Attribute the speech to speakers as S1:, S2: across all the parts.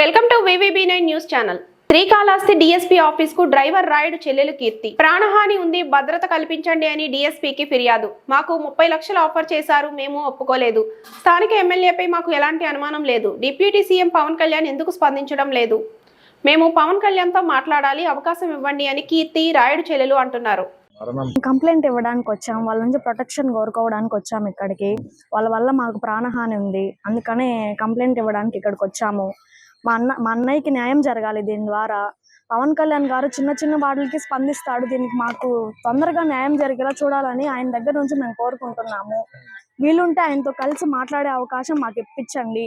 S1: Welcome to VVB nine news channel. Srikalahasti DSP ఆఫీస్కు driver Rayudu చెల్లెలు కీర్తి. ప్రాణహాని ఉంది భద్రత కల్పించండి అని డిఎస్పీకి ఫిర్యాదు. మాకు ముప్పై లక్షలు ఆఫర్ చేశారు మేము ఒప్పుకోలేదు. స్థానిక ఎమ్మెల్యేపై మాకు ఎలాంటి అనుమానం లేదు. డిప్యూటీ సీఎం పవన్ కళ్యాణ్ ఎందుకు స్పందించడం లేదు? మేము పవన్ కళ్యాణ్తో మాట్లాడాలి అవకాశం ఇవ్వండి అని కీర్తి రాయుడు చెల్లెలు అంటున్నారు.
S2: కంప్లైంట్ ఇవ్వడానికి వచ్చాం వాళ్ళ నుంచి ప్రొటెక్షన్ కోరుకోవడానికి వచ్చాము ఇక్కడికి. వాళ్ళ వల్ల మాకు ప్రాణహాని ఉంది అందుకనే కంప్లైంట్ ఇవ్వడానికి ఇక్కడికి వచ్చాము. మా అన్న మా అన్నయ్యకి న్యాయం జరగాలి దీని ద్వారా. పవన్ కళ్యాణ్ గారు చిన్న చిన్న వాటికి స్పందిస్తాడు. దీనికి మాకు తొందరగా న్యాయం జరిగేలా చూడాలని ఆయన దగ్గర నుంచి మేము కోరుకుంటున్నాము. వీలుంటే ఆయనతో కలిసి మాట్లాడే అవకాశం మాకు ఇప్పించండి.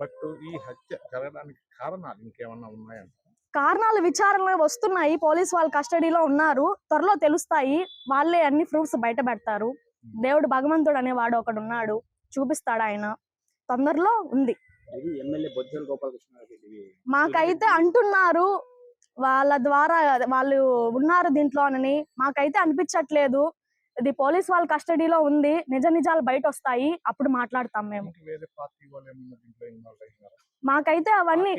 S3: బట్ ఈ హత్య జరగడానికి కారణాలు ఇంకేమన్నా ఉన్నాయంట
S2: కారణాలు విచారణ వస్తున్నాయి. పోలీస్ వాళ్ళ కస్టడీలో ఉన్నారు. త్వరలో తెలుస్తాయి. వాళ్ళే అన్ని ప్రూఫ్స్ బయట పెడతారు. దేవుడు భగవంతుడు అనేవాడు ఒకడు ఉన్నాడు చూపిస్తాడు ఆయన. తొందరలో ఉంది. మాకైతే అంటున్నారు. వాళ్ళ ద్వారా వాళ్ళు ఉన్నారు దీంట్లోనని మాకైతే అనిపించట్లేదు. ఇది పోలీస్ వాళ్ళ కస్టడీలో ఉంది. నిజ నిజాలు బయట వస్తాయి అప్పుడు మాట్లాడతాం మేము. మాకైతే అవన్నీ.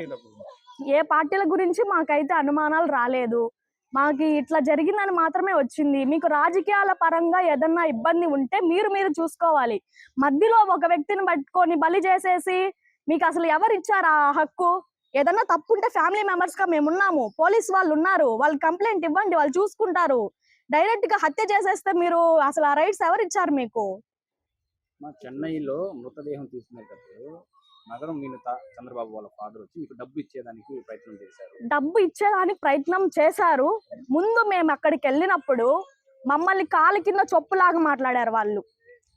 S2: ఏ పార్టీల గురించి మాకైతే అనుమానాలు రాలేదు. మాకు ఇట్లా జరిగిందని మాత్రమే వచ్చింది. మీకు రాజకీయాల పరంగా ఏదన్నా ఇబ్బంది ఉంటే మీరు మీరు చూసుకోవాలి. మధ్యలో ఒక వ్యక్తిని పట్టుకొని బలి చేసేసి మీకు అసలు ఎవరు ఇచ్చారు ఆ హక్కు? ఏదన్నా తప్పు ఉంటే ఫ్యామిలీ మెంబర్స్గా మేము ఉన్నాము పోలీస్ వాళ్ళు ఉన్నారు వాళ్ళు కంప్లైంట్ ఇవ్వండి. వాళ్ళు చూసుకుంటారు. డైరెక్ట్గా హత్య చేసేస్తే మీరు అసలు ఆ రైట్స్ ఎవరు ఇచ్చారు మీకు?
S4: మా చెన్నైలో మృతదేహం తీసుకునేటప్పుడు నగరం మీనత చంద్రబాబు వాళ్ళ ఫాదర్ వచ్చి మీకు డబ్బు ఇచ్చేదానికి ప్రయత్నం చేశారు.
S2: డబ్బు ఇచ్చేదానికి ప్రయత్నం చేశారు. ముందు మేము అక్కడికి వెళ్ళినప్పుడు మమ్మల్ని కాలు కింద చొప్పులాగా మాట్లాడారు వాళ్ళు.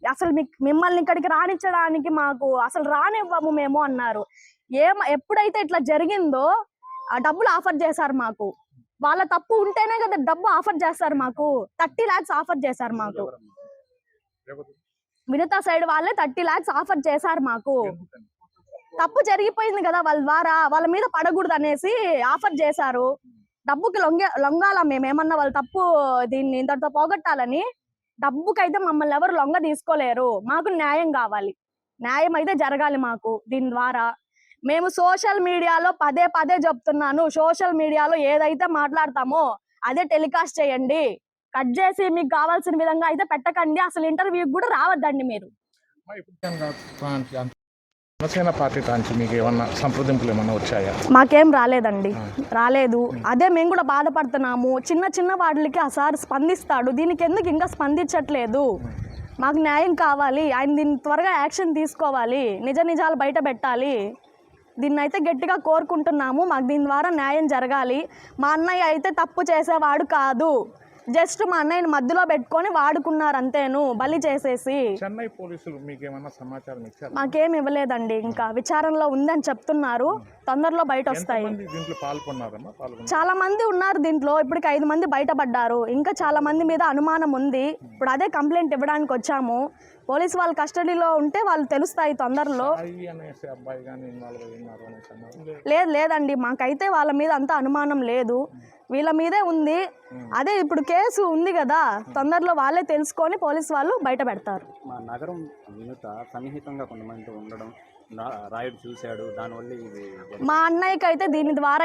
S2: అసలు మీకు మిమ్మల్ని ఇక్కడికి రానిచ్చడానికి మాకు అసలు రానివ్వము మేము అన్నారు. ఏం ఎప్పుడైతే ఇట్లా జరిగిందో ఆ డబ్బులు ఆఫర్ చేశారు మాకు. వాళ్ళ తప్పు ఉంటేనే కదా డబ్బు ఆఫర్ చేస్తారు మాకు. థర్టీ లాక్స్ ఆఫర్ చేశారు మాకు.
S3: ఎవరన్నా?
S2: వినతా సైడ్ వాళ్ళే థర్టీ లాక్స్ ఆఫర్ చేశారు మాకు. తప్పు జరిగిపోయింది కదా వాళ్ళ ద్వారా. వాళ్ళ మీద పడకూడదు అనేసి ఆఫర్ చేశారు. డబ్బుకి లొంగే లొంగాల మేమేమన్నా వాళ్ళ తప్పు దీన్ని ఇంతటితో పోగొట్టాలని? డబ్బుకైతే మమ్మల్ని ఎవరు లొంగ తీసుకోలేరు. మాకు న్యాయం కావాలి. న్యాయం అయితే జరగాలి మాకు దీని ద్వారా. మేము సోషల్ మీడియాలో పదే పదే చెప్తున్నాను. సోషల్ మీడియాలో ఏదైతే మాట్లాడతామో అదే టెలికాస్ట్ చేయండి. కట్ చేసి మీకు కావాల్సిన విధంగా అయితే పెట్టకండి. అసలు ఇంటర్వ్యూకి కూడా రావద్దండి మీరు.
S3: మా ఇప్పుడు జనగా తాంచి అంత- జనసేన పార్టీ తాంచి మీకు ఏమన్నా సంప్రదింపులు ఏమన్నా వచ్చాయా?
S2: మాకేం రాలేదండి. రాలేదు. అదే మేము కూడా బాధపడుతున్నాము. చిన్న చిన్న వాటికి ఆ సార్ స్పందిస్తాడు. దీనికి ఎందుకు ఇంకా స్పందించట్లేదు? మాకు న్యాయం కావాలి. ఆయన దీన్ని త్వరగా యాక్షన్ తీసుకోవాలి. నిజ నిజాలు బయట పెట్టాలి. దీన్ని అయితే గట్టిగా కోరుకుంటున్నాము. మాకు దీని ద్వారా న్యాయం జరగాలి. మా అన్నయ్య అయితే తప్పు చేసేవాడు కాదు. జస్ట్ మా అన్నయ్యని మధ్యలో పెట్టుకొని వాడుకున్నారు అంతేను బలి చేసేసి.
S3: చెన్నై పోలీసులు మీకు ఏమన్నా సమాచారం ఇచ్చారు?
S2: మాకేం ఇవ్వలేదండి ఇంకా విచారణలో ఉందని చెప్తున్నారు తొందరలో బయట వస్తాయి
S3: ఎంతమంది దీంట్లో పాల్గొన్నారమ్మా? పాల్గొన్నారు
S2: చాలా మంది ఉన్నారు దీంట్లో ఇప్పటికి ఐదు మంది బయటపడ్డారు. ఇంకా చాలా మంది మీద అనుమానం ఉంది. ఇప్పుడు అదే కంప్లైంట్ ఇవ్వడానికి వచ్చాము. పోలీస్ వాళ్ళ కస్టడీలో ఉంటే వాళ్ళు తెలుస్తాయి తొందరలో.
S3: సాయి అనేసి అబ్బాయి కానీ ఇన్వాల్వ్ అయి ఉన్నారు అనేసి అన్నారు.
S2: లేదు లేదండి. మాకైతే వాళ్ళ మీద అంత అనుమానం లేదు. వీళ్ళ మీదే ఉంది. అదే ఇప్పుడు కేసు ఉంది కదా తొందరలో వాళ్ళే తెలుసుకొని పోలీస్ వాళ్ళు బయట పెడతారు
S4: మా నగరం వినుత సన్నిహితంగా కొంతమందితో ఉండడం రాయుడు చూశాడు దానివల్ల ఇది.
S2: మా అన్నయ్యకి అయితే దీని ద్వారా